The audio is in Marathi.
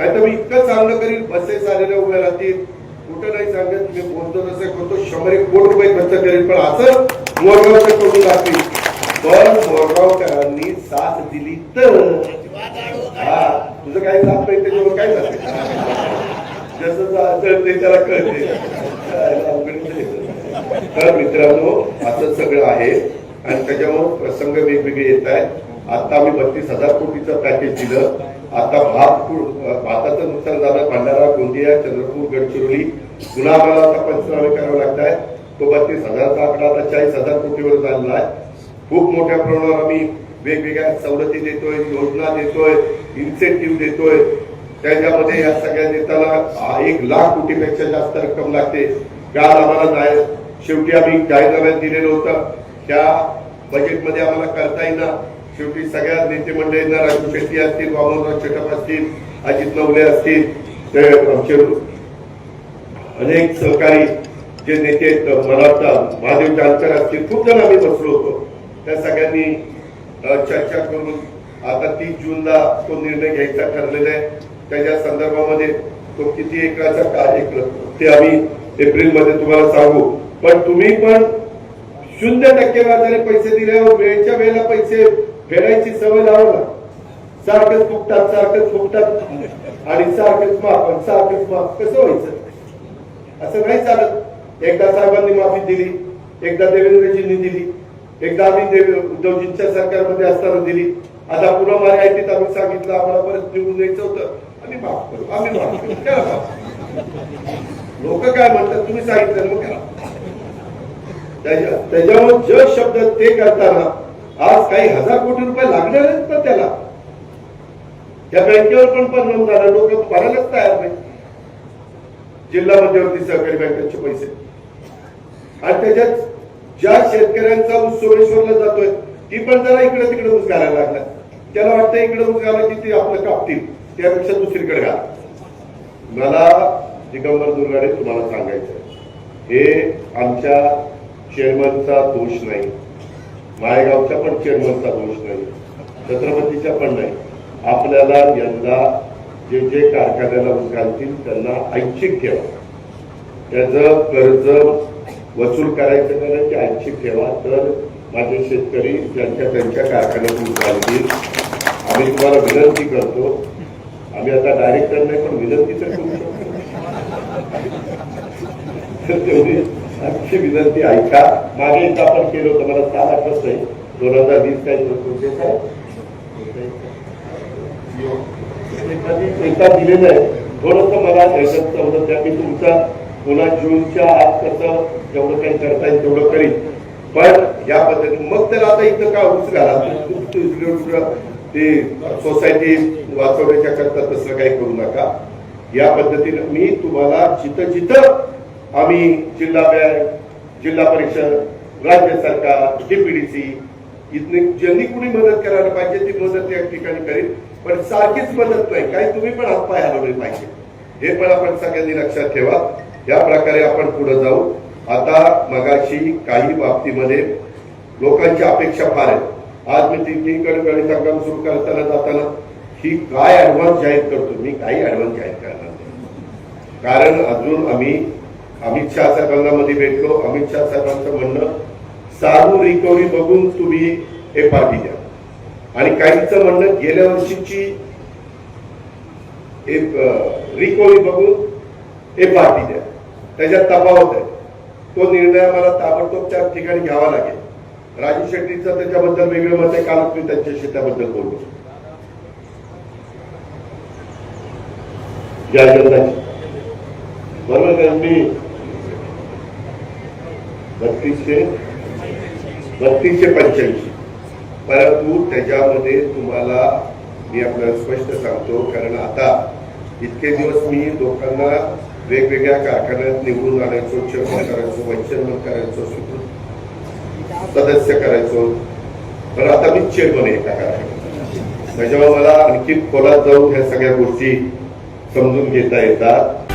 नाही तर मी इतकं चांगलं करील बसेस आलेल्या उभ्या राहतील. कुठं नाही सांगत मी बोलतो तसं करतो. शंभर एक कोटी रुपये खर्च करेल पण असं मोरगावचं करून लागतील पण मोरगावकरांनी साथ दिली तर. हा तुझं काही साथ नाही त्याच्यावर काय जाते जसं ते त्याला कळते. तर मित्रांनो असं सगळं आहे. आणि त्याच्यावर प्रसंग वेगवेगळे येत आहेत. आता आम्ही बत्तीस हजार कोटीचं पॅकेज दिलं. आता भात भाताचं नुकसान झालं. भंडारा गोंदिया चंद्रपूर गडचिरोली पुन्हा आम्हाला आता पंचनामे करावे लागत तो बत्तीस हजारचा आकडा आता चाळीस हजार कोटीवर झालेला आहे. खूप मोठ्या प्रमाणावर आम्ही वेगवेगळ्या सवलती देतोय योजना देतोय इन्सेंटिव्ह देतोय. त्याच्यामध्ये या सगळ्या देताना एक लाख कोटीपेक्षा जास्त रक्कम लागते. काल आम्हाला जाहीर शेवटी आम्ही जाहीरनाम्यात दिलेलं होतं. त्या बजेटमध्ये आम्हाला करता येईना. शेवटी सगळ्या नेते मंडळींना राजू शेट्टी असतील वामनराव चटप असतील अजित नवले असतील ते आमचे अनेक सहकारी जे नेते आहेत महादेव जानकर असतील खूप जण आम्ही बसलो होतो. त्या सगळ्यांनी चर्चा करून आता तीस जूनला तो निर्णय घ्यायचा ठरलेला आहे. त्याच्या संदर्भामध्ये तो किती एकराचा कार्यक्रम ते आम्ही एप्रिलमध्ये तुम्हाला सांगू. पण तुम्ही पण शून्य टक्के व्याजाने पैसे दिल्यावर वेळच्या वेळेला पैसे फेरायची सवय लावला. सारखंच फुकतात सारखंच फुकतात आणि सारखंच माफ आणि सारखंच माफ. कसं व्हायचं? असं नाही चालत. एकदा साहेबांनी माफी दिली एकदा देवेंद्रजींनी दिली एकदा आम्ही देव- उद्धवजींच्या सरकारमध्ये असताना दिली. आता पुन्हा तिथं आम्ही सांगितलं आम्हाला परत निवडून द्यायचं होतं. आम्ही माफ करू आम्ही माफ करू. माफ लोक काय म्हणतात? तुम्ही सांगितलं मग करा त्याच्या- त्याच्यामुळे जग शब्द ते करताना आज काही हजार कोटी रुपये लागले आहेत ना त्याला? त्या बँकेवर पण परिणाम झाला. लोक भरायलाच तयार नाही. जिल्हा मध्यवर्ती सहकारी बँकेचे पैसे. आणि त्याच्यात ज्या शेतकऱ्यांचा ऊस सोमेश्वरला जातोय ती पण जरा इकडे तिकडे ऊस घालायला लागला त्याला वाटतं इकडे ऊस घाला की ते आपलं कापतील. त्यापेक्षा दुसरीकडे घाला. मला दिगंबर दुर्गाडे तुम्हाला सांगायचं आहे. हे आमच्या चेअरमनचा दोष नाही. माळेगावच्या पण चेअरमनचा दोष नाही. छत्रपतीचा पण नाही. आपल्याला यंदा जे जे कारखान्याला ऊस घालतील त्यांना ऐच्छिक ठेवा. त्याचं कर्ज वसूल करायचं कारण ते ऐच्छिक ठेवा. तर माझे शेतकरी ज्यांच्या त्यांच्या कारखान्यातून ऊस घालतील आम्ही तुम्हाला विनंती करतो. आम्ही आता डायरेक्टर नाही पण विनंती तर करू शकतो. तर आमची विनंती ऐका. मागे एकदा आपण केलं होतं मला साल आठवत नाही. दोन हजार वीस काही एकदा दिलेलं आहे. थोडस मला त्याच्यात होतं त्या मी तुमचा पुन्हा जूनच्या आत कसं जेवढं काही करता येईल तेवढं करीन. पण या पद्धतीने मग तर आता इथं काय ऊस घाला ते सोसायटी वाचवण्याच्या करता तसं काही करू नका. या पद्धतीने मी तुम्हाला जिथं जिथं आम्ही जिल्हा बँक जिल्हा परिषद राज्य सरकार डीपीडीसी इथने ज्यांनी कुणी मदत करायला पाहिजे ती मदत या ठिकाणी करेल पण सारखीच मदत नाही. काही तुम्ही पण हातपाय हलवले पाहिजे. हे पण आपण सगळ्यांनी लक्षात ठेवा. या प्रकारे आपण पुढे जाऊ. आता मगाशी काही बाबतीमध्ये लोकांची अपेक्षा फार आहे. आज मी तिन्हीकडे गणित संगम सुरू करताना जाताना ही काय ऍडव्हान्स जाहीर करतो? मी काही ऍडव्हान्स जाहीर करणार नाही. कारण अजून आम्ही अमित शहा साहेबांना मध्ये भेटलो. अमित शहा साहेबांचं म्हणणं साधू रिकव्हरी बघून तुम्ही हे पार्टी द्या आणि काहींचं म्हणणं गेल्या वर्षीची रिकव्हरी बघून हे पार्टी द्या त्याच्यात तफावत आहे. तो निर्णय मला ताबडतोब त्या ठिकाणी घ्यावा लागेल. राजू शेट्टीचं त्याच्याबद्दल वेगळं मत आहे. काल मी त्यांच्याशी त्याबद्दल बोललो. जय जगन्नाथ. बरोबर मी बत्तीसशे बत्तीसशे पंच्याऐंशी. परंतु त्याच्यामध्ये तुम्हाला मी आपल्याला स्पष्ट सांगतो कारण आता इतके दिवस मी लोकांना वेगवेगळ्या कारखान्यात निवडून आणायचो चेअरमन करायचो व्हाईस चेअरमन करायचो सदस्य करायचो. पण आता मी चेअरमन आहे एका कारखान्यात. त्याच्यामुळे मला आणखी खोलात जाऊन ह्या सगळ्या गोष्टी समजून घेता येतात.